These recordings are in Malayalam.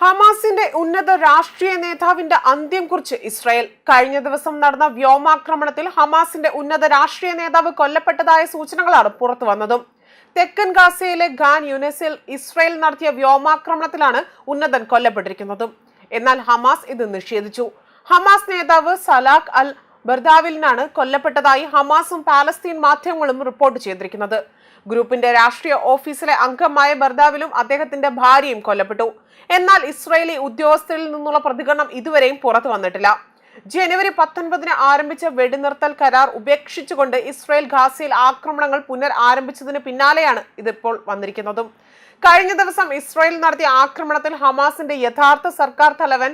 ഹമാസിന്റെ ഉന്നത രാഷ്ട്രീയ നേതാവിന്റെ അന്ത്യം കുറിച്ച് ഇസ്രായേൽ കഴിഞ്ഞ ദിവസം നടന്ന വ്യോമാക്രമണത്തിൽ ഹമാസിന്റെ ഉന്നത രാഷ്ട്രീയ നേതാവ് കൊല്ലപ്പെട്ടതായ സൂചനകളാണ് പുറത്തു വന്നതും. തെക്കൻ ഗാസയിലെ ഖാൻ യുനെസിൽ ഇസ്രായേൽ നടത്തിയ വ്യോമാക്രമണത്തിലാണ് ഉന്നതൻ കൊല്ലപ്പെട്ടിരിക്കുന്നതും. എന്നാൽ ഹമാസ് ഇത് നിഷേധിച്ചു. ഹമാസ് നേതാവ് സലാഖ് അൽ ബർദാവിലിനാണ് കൊല്ലപ്പെട്ടതായി ഹമാസും പാലസ്തീൻ മാധ്യമങ്ങളും റിപ്പോർട്ട് ചെയ്തിരിക്കുന്നത്. ഗ്രൂപ്പിന്റെ രാഷ്ട്രീയ ഓഫീസിലെ അംഗമായ ബർദാവിലും അദ്ദേഹത്തിന്റെ ഭാര്യയും കൊല്ലപ്പെട്ടു. എന്നാൽ ഇസ്രയേലി ഉദ്യോഗസ്ഥരിൽ നിന്നുള്ള പ്രതികരണം ഇതുവരെയും പുറത്തു വന്നിട്ടില്ല. ജനുവരി പത്തൊൻപതിന് ആരംഭിച്ച വെടിനിർത്തൽ കരാർ ഉപേക്ഷിച്ചുകൊണ്ട് ഇസ്രയേൽ ഗാസയിൽ ആക്രമണങ്ങൾ പുനർ ആരംഭിച്ചതിന് പിന്നാലെയാണ് ഇതിപ്പോൾ വന്നിരിക്കുന്നതും. കഴിഞ്ഞ ദിവസം ഇസ്രയേൽ നടത്തിയ ആക്രമണത്തിൽ ഹമാസിന്റെ യഥാർത്ഥ സർക്കാർ തലവൻ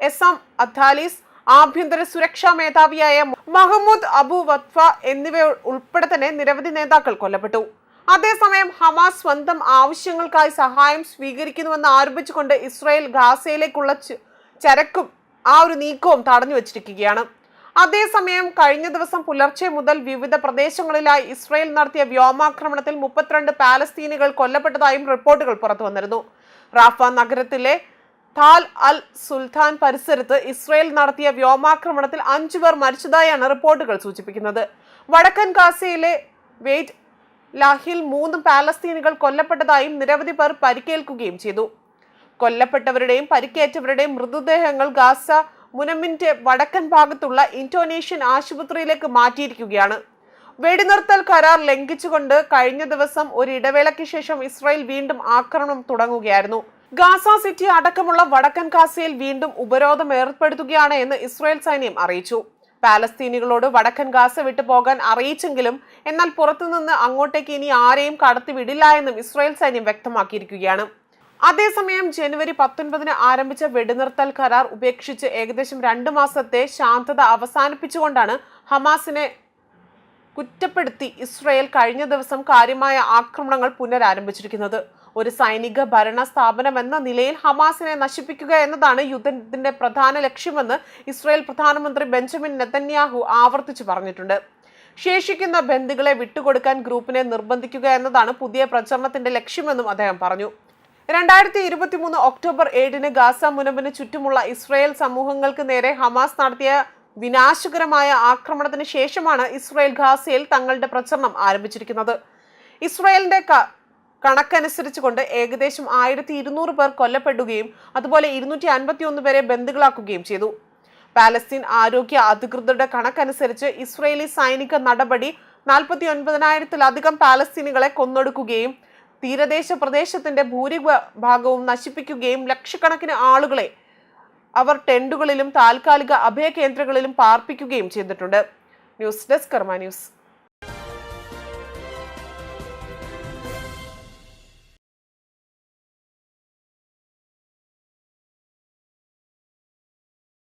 എസ് എം അഥാലിസ് ആഭ്യന്തര സുരക്ഷാ മേധാവിയായ മഹമ്മൂദ് അബു വത്ഫ എന്നിവ ഉൾപ്പെടെ തന്നെ നിരവധി നേതാക്കൾ കൊല്ലപ്പെട്ടു. അതേസമയം ഹമാസ് സ്വന്തം ആവശ്യങ്ങൾക്കായി സഹായം സ്വീകരിക്കുന്നുവെന്ന് ആരോപിച്ചുകൊണ്ട് ഇസ്രായേൽ ഗാസയിലേക്കുള്ള ചരക്കും ആ ഒരു നീക്കവും തടഞ്ഞു വച്ചിരിക്കുകയാണ്. അതേസമയം കഴിഞ്ഞ ദിവസം പുലർച്ചെ മുതൽ വിവിധ പ്രദേശങ്ങളിലായി ഇസ്രായേൽ നടത്തിയ വ്യോമാക്രമണത്തിൽ മുപ്പത്തിരണ്ട് പാലസ്തീനികൾ കൊല്ലപ്പെട്ടതായും റിപ്പോർട്ടുകൾ പുറത്തു വന്നിരുന്നു റാഫ നഗരത്തിലെ താൽ അൽ സുൽത്താൻ പരിസരത്ത് ഇസ്രയേൽ നടത്തിയ വ്യോമാക്രമണത്തിൽ അഞ്ചു പേർ മരിച്ചതായാണ് റിപ്പോർട്ടുകൾ സൂചിപ്പിക്കുന്നത്. വടക്കൻ ഗാസയിലെ വെയ്റ്റ് ലാഹിൽ മൂന്ന് പാലസ്തീനുകൾ കൊല്ലപ്പെട്ടതായും നിരവധി പേർ പരിക്കേൽക്കുകയും ചെയ്തു. കൊല്ലപ്പെട്ടവരുടെയും പരിക്കേറ്റവരുടെയും മൃതദേഹങ്ങൾ ഗാസ മുനമ്മിന്റെ വടക്കൻ ഭാഗത്തുള്ള ഇന്തോനേഷ്യൻ ആശുപത്രിയിലേക്ക് മാറ്റിയിരിക്കുകയാണ്. വെടിനിർത്തൽ കരാർ ലംഘിച്ചുകൊണ്ട് കഴിഞ്ഞ ദിവസം ഒരു ഇടവേളയ്ക്ക് ശേഷം ഇസ്രായേൽ വീണ്ടും ആക്രമണം തുടങ്ങുകയായിരുന്നു. ഗാസ സിറ്റി അടക്കമുള്ള വടക്കൻ ഗാസയിൽ വീണ്ടും ഉപരോധം ഏർപ്പെടുത്തുകയാണ് എന്ന് ഇസ്രായേൽ സൈന്യം അറിയിച്ചു. പാലസ്തീനികളോട് വടക്കൻ ഗാസ വിട്ടു പോകാൻ അറിയിച്ചെങ്കിലും എന്നാൽ പുറത്തുനിന്ന് അങ്ങോട്ടേക്ക് ഇനി ആരെയും കടത്തിവിടില്ല എന്നും ഇസ്രായേൽ സൈന്യം വ്യക്തമാക്കിയിരിക്കുകയാണ്. അതേസമയം ജനുവരി പത്തൊൻപതിന് ആരംഭിച്ച വെടിനിർത്തൽ കരാർ ഉപേക്ഷിച്ച് ഏകദേശം രണ്ട് മാസത്തെ ശാന്തത അവസാനിപ്പിച്ചുകൊണ്ടാണ് ഹമാസിനെ കുറ്റപ്പെടുത്തി ഇസ്രയേൽ കഴിഞ്ഞ ദിവസം കാര്യമായ ആക്രമണങ്ങൾ പുനരാരംഭിച്ചിരിക്കുന്നത്. ഒരു സൈനിക ഭരണ സ്ഥാപനം എന്ന നിലയിൽ ഹമാസിനെ നശിപ്പിക്കുക എന്നതാണ് യുദ്ധത്തിന്റെ പ്രധാന ലക്ഷ്യമെന്ന് ഇസ്രയേൽ പ്രധാനമന്ത്രി ബെഞ്ചമിൻ നെതന്യാഹു ആവർത്തിച്ചു പറഞ്ഞിട്ടുണ്ട്. ശേഷിക്കുന്ന ബന്ധുക്കളെ വിട്ടുകൊടുക്കാൻ ഗ്രൂപ്പിനെ നിർബന്ധിക്കുക എന്നതാണ് പുതിയ പ്രചരണത്തിന്റെ ലക്ഷ്യമെന്നും അദ്ദേഹം പറഞ്ഞു. രണ്ടായിരത്തി ഇരുപത്തി മൂന്ന് ഒക്ടോബർ ഏഴിന് ഗാസ മുനമ്പിന് ചുറ്റുമുള്ള ഇസ്രായേൽ സമൂഹങ്ങൾക്ക് നേരെ ഹമാസ് നടത്തിയ വിനാശകരമായ ആക്രമണത്തിന് ശേഷമാണ് ഇസ്രായേൽ ഗാസയിൽ തങ്ങളുടെ പ്രചരണം ആരംഭിച്ചിരിക്കുന്നത്. ഇസ്രായേലിന്റെ കണക്കനുസരിച്ച് കൊണ്ട് ഏകദേശം ആയിരത്തി ഇരുന്നൂറ് പേർ കൊല്ലപ്പെടുകയും അതുപോലെ ഇരുന്നൂറ്റി അൻപത്തി ഒന്ന് പേരെ ബന്ധുക്കളാക്കുകയും ചെയ്തു. പാലസ്തീൻ ആരോഗ്യ അധികൃതരുടെ കണക്കനുസരിച്ച് ഇസ്രയേലി സൈനിക നടപടി നാൽപ്പത്തി ഒൻപതിനായിരത്തിലധികം പാലസ്തീനികളെ കൊന്നൊടുക്കുകയും തീരദേശ പ്രദേശത്തിന്റെ ഭൂരിഭാഗവും നശിപ്പിക്കുകയും ലക്ഷക്കണക്കിന് ആളുകളെ അവർ ടെന്റുകളിലും താൽക്കാലിക അഭയ കേന്ദ്രങ്ങളിലും പാർപ്പിക്കുകയും ചെയ്തിട്ടുണ്ട്. News desk Karma news.